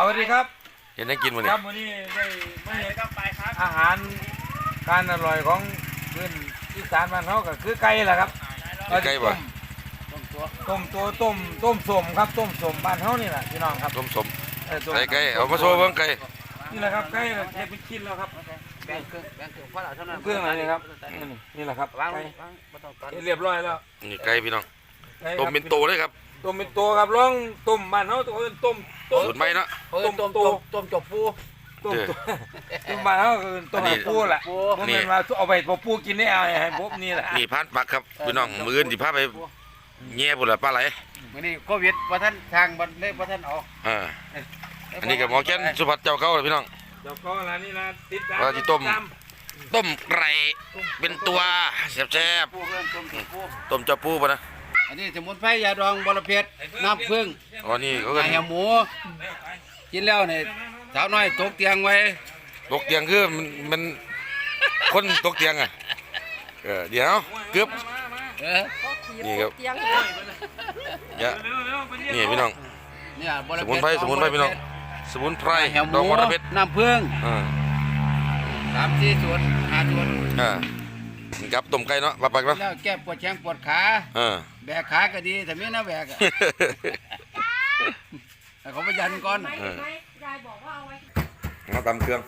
เอาดีครับเห็นได้กินมื้อคนี้รับวันนี้ได้ไม่เห็นก็ไปครับอาหารการอร่อยของพื้นอีสานบ้านเขาก็คือไก่แหละครับไก่บ่ต้มตัวต้มต้มสมครับต้มสมบ้านเขานี่แหละพี่น้องครับต้มสมเออต้มไก่ไก่เอามาโชว์เบิ่งไก่นี่แหละครับไก่เฮ็ดเป็นชิ้นแล้วครับแบ่งครึ่งแบ่งครึ่งเพราะเราเท่านั้นเครื่องอะไรนี่ครับนี่นี่แหละครับวางไก่วางบ่ต้องตอนเฮ็ดเรียบร้อยแล้วนี่ไก่พี่น้องไก่ครับต้มเป็นโตเลยครับ ต้มเป็นตัวครับร้องต้มบ้านเขาตัวเอิ้นต้มต้ม สูตรใหม่เนาะเออต้มต้มต้มจบปูต้มเด้อตัวต้มบ้านเขาคือต้มอันนี้ ให้ปูแหละปูผมเป็นว่าเอาไปบ่ปูกินได้เอาให้ผมนี่แหละนี่พานปักครับพี่น้องมื้ออื่นสิพาไปแย่พุ่นล่ะปลาไหลมื้อนี้โควิดบ่ทันทางบ่ได้บ่ทันออกอ่าอันนี้ก็หมอแก้นสุภัทรเจ้าเก่าเลยพี่น้อง เดี๋ยวก็ร้านนี้นะติดตามว่าสิต้มติดาต้มไก่เป็นตัวแซ่บปูเพิ่นต้มจบปู ๆต้มเจ้าปูป่ะนะ อันนี้สมุนไพรยาดองบรเพชรน้ำผึ้งอ๋อนี่เขาก็ไก่หมูกินแล้วเนี่ยสาวน้อยตกเตียงไว้ตกเตียงคือมันมันคนตกเตียงอะเออเดี๋ยวเกือบ เออนี่ครับ เตียงอย่านี่พี่น้อง เนี่ยบรสเพชรมุนไพรสมุนไพรพี่น้อง สมุนไพรไก่หดอกมูมรเพชรน้ำผึ้งอ่าสามสี่ส่วนห้าส่วน อ่านี่ ครับต้มไก่เนาะปลาปักเนาะแล้วแก้ปวดแข้งปวดขาอ่าแบกขาก็ดีแต่ไม่น่าแบกอะ แต่เขาไปยันก่อน ไม่ไม่ยายบอกว่าเอาไว้ เอาตำเครื่อง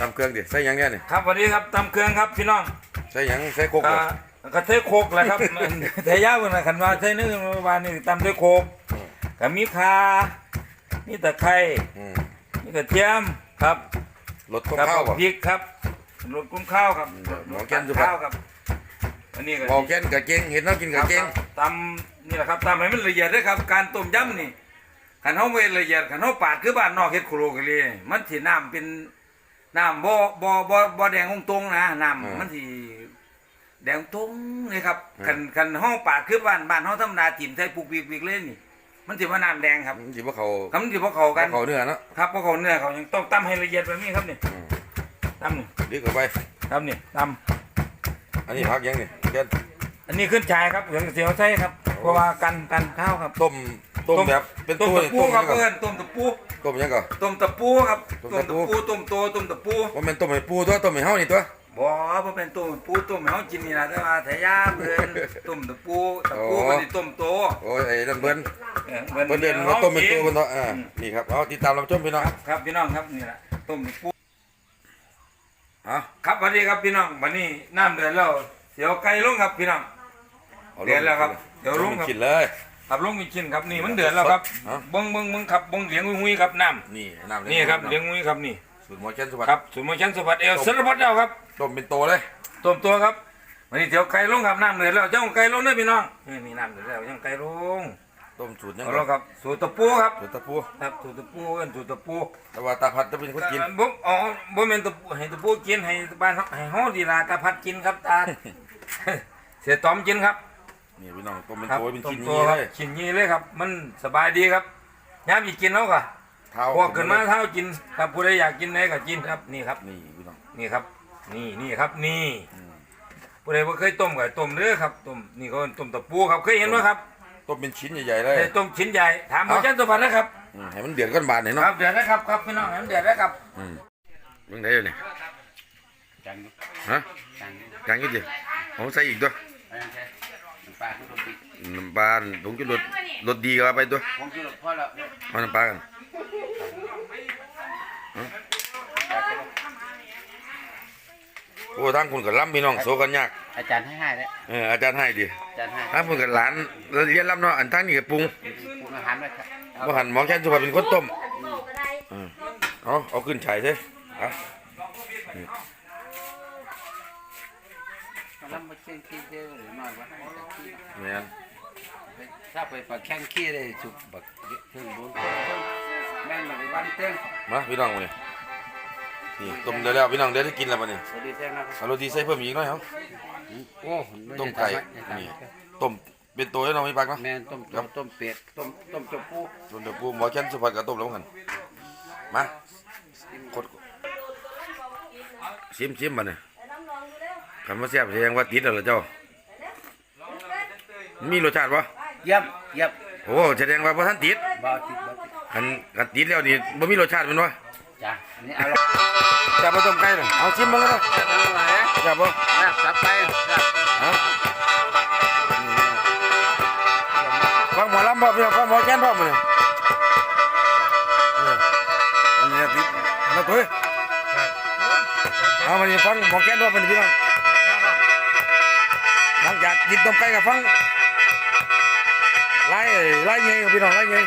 ตำเครื่องดิใส่หยังเนี่ยนี่ครับสวัสดีครับตำเครื่องครับพี่น้องใส่หยังใส่โคกก็บ่กระเทยโคกแหละครับ มันเทยาเพิ่นน่ะคันว่าใส่เนื้อวานนี่ตำด้วยโคกก็มีข่ามีตะไคร้อืมมีกระเทียมครับรสข้ครับาวบ่พริกครับ รสกุ้งข้าวครับหมอแก้นสุภัทรข้าวครับ อันนี้ก็บอกแกนกะเก่งเห็นเนาะกินกะเก่งครับตำนี่แหละครับตำให้มันละเอียดด้วยครับ การต้มยำนี่ขันเฮาเวละเอียดขันเฮาปาดคือบ้านนอกเฮ็ดโคโลกะเลยมันสิน้ำเป็นน้ำบ่บ่บ่บ่แดงตรงๆนะน้ำมันสิแดงตรงเลยครับขันขันเฮาปาดคือบ้านบ้านเฮาธรรมดาจิ้มใส่ปุกปีกๆเลยนี่มันสิว่าน้ำแดงครับมันสิบ่เข้าคำมันสิบ่เข้ากักันนเข้าเนื้อเนาะครับเพราะเขาเนื้อเขายังต้องตำให้ละเอียดแบบนี้ครับนี่อื มตำนี่ดึกเข้าไปครับนี่ตอันนี้พักยังนี่แกนำอันนี้ขึ้นชายครับเดี๋ยวเสียวใช่ครับ เพราะว่ากันกันข้าวครับต้มต้มแบบเป็นต้มตัวตะนี่ปูต้มคยัรับงก่อนเพื่อนต้มตะปูต้มยังก่อน ต้มตะปูครับต้ต้มมตะตะปูปู ต้มโตต้มตะปูว่าแม่นต้มให้ปูตัวต้มให้เฮานี่ตัว บ่บ่เป็นต้มปูต้มให้เฮากินนี่ล่ะแต่ว่าแถยาเพิ่นต้มตะปูตะปูอ๋อ มันสิต้มโตโอ้ยไอ้นั่นเบิ่นเออเบิ่นเดินว่าต้มเป็นตัวเพิ่นเนาะอ่านี่ครับเอาติดตามรับชมพี่น้อง ครับครับพี่น้องครับนี่ล่ะต้มตะปู เอะครับสวัสดีครับพี่น้องวันนี้น้ำเดือดแล้วเดี๋ยวไก่ลงครับพี่น้องเอาเดือดแล้วครับเดี๋ยวลงครับกินเลยครับลงมีชิ้นครับนี่มันเดือดแล้วครับฮะ เบิ้งเบิ้งเบิ้งครับเบิ้งเหลียงหุยๆครับน้นี่น้ำำนี่ครับเหลียงหุยครับนี่สูตรหมอเช่นสวัสคดิ์รับสูตรมชันสวัสดิ์เอลสารพัดเจ้าครับต้มเป็นโตเลยต้มตัวครับวันนี้เดี๋ยวไก่ลงครับน้ำเดือดแล้วเจ้าไก่ลงเด้อพี่น้องนี่มีน้ำเดือดแล้วเจ้าไก่ลง ต้มสูตรยังเอาก่ลองนครับสูตรตะปูครับสูตรตะปูครับสูตรตะปูกันสูตรตะปูแต่ว่าตาพัดจะเป็นคนกินบ่อ๋อบ่แม่นตะปูให้ตะปูกินให้บ้านเฮาให้เฮาดีล่ะตาพัดกินครับตาเสียตอมกินครับนี่พี่น้องต้มเป็นครับโตเป็นต้ชิ้มนตันี้วคเลรับยชิ้นนี้เลยครับ มันสบายดีครับยามอีกกินแล้วก็เท้าพวกขึ้นมาเท้ากินครับผู้ใดอยากกินไหนก็กินครับนี่ครับนี่พี่น้องนี่ครับ นี่นี่ครับนี่อืมผู้ใดบ่เคยต้มก็ต้มเด้อครับต้มนี่ก็ต้มตะปูครับเคยเห็นไหมครับ ต้มเป็นชิ้นใหญ่ๆเลยได้ต้มชิ้นใหญ่ถามหมอเอ้าจันทร์สุพรรณนะครับอืมให้มันเดือดก้อนบาดหน่อยเนาะครับเดือดนะครับครับพี่น้องให้มันเดือดนะครับอืมเบิ่งได้เลยนี่จังฮะจังกลางนิดเดียวผมใส่อีกตัวไปนั่นใช่ปลาทุกปีน้ำปลาผงชูรสรสดีก็เอาไปตัวผมคิดว่าพอแล้วเอาน้ำปลากันฮะโอ้ทางคุณกับล้ำพี่น้องโซกันยาก อาจารย์ให้ให้แล้วเอออาจารย์ให้ดิอา จารย์ให้ทางคุณกับหลานเราเรียนล้ำเนาะอันทางนี้กับปรุงปรุงอาหารไว้ครับบ่หันหมอแค่นสุภาพเป็นคนต้มบอกอะไรเออเอาเอาขึ้นฉายใช่เอาน้ำมาเชียงขี้เยอะหรือน้อยว่าให้แต่ขี้แม่นถ้าไปปลาแข้งขี้ได้สุกบักเพิ่งบุญแม่นมาวันเต้งมาพี่น้องมาเนี่ย นี่ต้มได้แล้วพี่น้องได้ได้กินแล้วมาเนี่ยสวัสดีแท้นะครับเอาโรตีใส่เพิ่มอีกหน่อยครับโอ้ต้มไก่นี่ต้มเป็นตัวแล้วน้องไม่ปักเนาะแม่นต้มต้มต้มเป็ดต้มต้มจปูต้มเดือดปูหมอแค่นสุภาพกับต้มแล้วกันมากดชิมชิมมาเนี่ยน้ำลองดูเร็วคำว่าแซ่บแสดงว่าติดแล้วเหรอเจ้า มีรสชาติปะเยี่ยมเยี่ยมโอ้แสดงว่าพอท่านติดบ่ติดบ่ติดคกันกันติดแล้วนี่บ่มีรสชาติแมันวะจ้ะอันนี้อร่อยจั บมาต้มไก่น่ะเอาชิมมาแล้วนะจะทำอะไรจับบ่นะจับไปจับเอาฟังหมอลำบ่พี่น้องฟังหมอแค้นบ่มื้อนี้เอออันนี้ติดมาตุ้ยเอามานี่ฟังหมอแค้นบ่มื้อนี้พี่น้องหลังจากกินต้มไก่ก็ฟังไล่ไล่เงยพี่น้องไล่เงย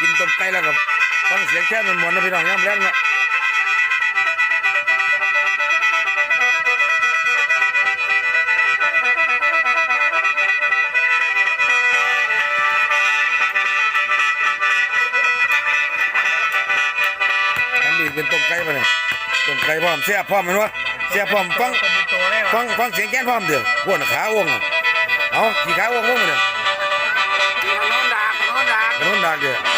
กินต้มไก่แล้วกับฟังเสียงแค่มันหมดนะพี่น้องย่ำแรงนะทำดีเป็นต้มไก่ปะเนี่ยต้มไก่พร้อมเสียบพร้อมแมันวะเสียบพร้อมฟังฟังฟังเสียงแค้นพร้อมเดือดอ้วนขาอ้วงอะเอาขี่ขาอ้วงลงมาเนี่ยที่โน้นดากโน้นดากกระโดดดากเดือด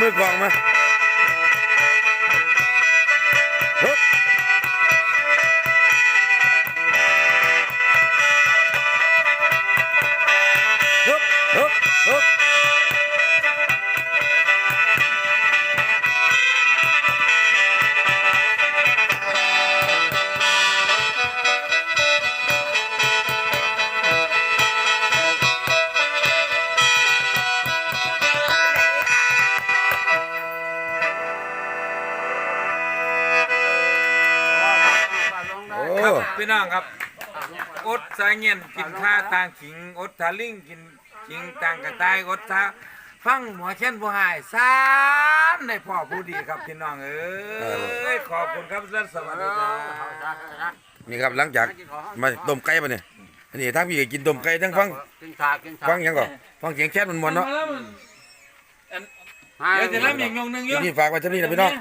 มือกวางมา พี่น้องครับ อดสายเงียนกินข้าต่างขิง อดทาลิงกินขิงต่างกระต่ายอดทาฟังหมอเช่นผู้หายสามในพ่อผู้ดีครับพี่น้องเอ้ยขอบคุณครับและสวัสดีครับนี่ครับหลังจากมาต้มไก่ปะเนี่ยอันนี้ทั้งพี่ก็กินต้มไก่ทั้งฟังกินชากินชาฟังหยังก่อนฟังเสียงแค้นมันมวนเนาะเดี๋ยวจะรับอย่างงงหนึงเยทีอะนี้ฝากไว้เท่านี้นะพี่น้อง